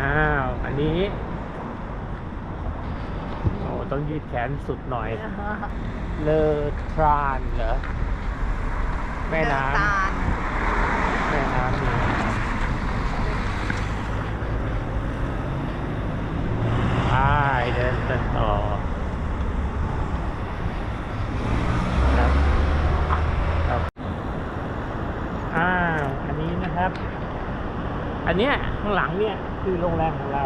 อ้าว อันนี้ โอ้ต้องยืดแขนสุดหน่อย เลอทรานเหรอ แม่น้เดิตาลำแม่น้ำนี่ใช่เดินกันต่อครับครับอ้าว อันนี้นะครับ อันเนี้ยข้างหลังเนี่ยคือโรงแรมของเรา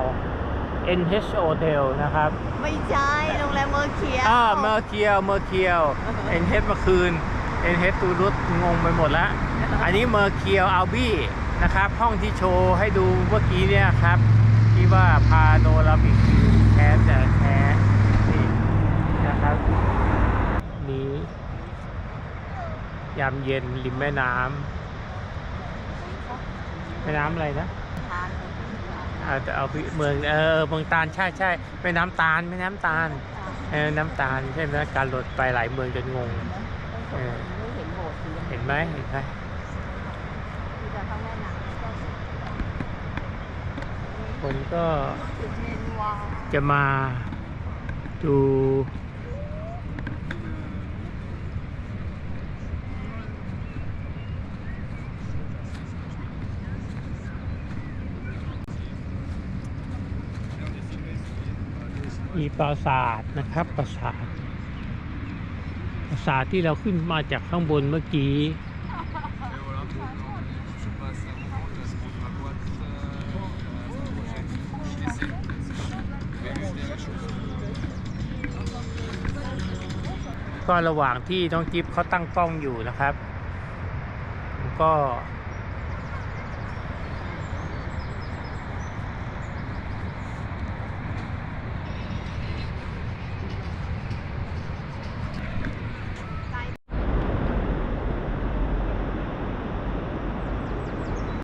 NH Hotel นะครับ ไม่ใช่โรงแรมเมอร์เคียวอ่าเมอร์เคียวเมอร์เคียวเอ็นเฮดเมื่อคืนเอ็นเฮดตูรุตงงไปหมดแล้วอันนี้เมอร์เคียวอัลบี้นะครับ ห้องที่โชว์ให้ดูเมื่อกี้เนี่ยครับ ที่ว่าพาโนรามิกแท้แต่แท้นี่นะครับนี้ยามเย็นริมแม่น้ำ แม่น้ำอะไรนะทานอาจจะเอาเมืองเออเมืองตาลใช่ใช่แม่น้ำตาลแม่น้ำตาลเออน้ำตาลใช่ไหมการหลดไปหลายเมืองจนงงเออไม่เห็นโบสถ์สีเห็นไหมเห็นไหมที่จะเข้าแม่น้คนก็ำจุดเมนวาจะมาดู มีปราสาทนะครับปราสาทปราสาทที่เราขึ้นมาจากข้างบนเมื่อกี้ก็ระหว่างที่น้องจิ๊บเขาตั้งกล้องอยู่นะครับ ก็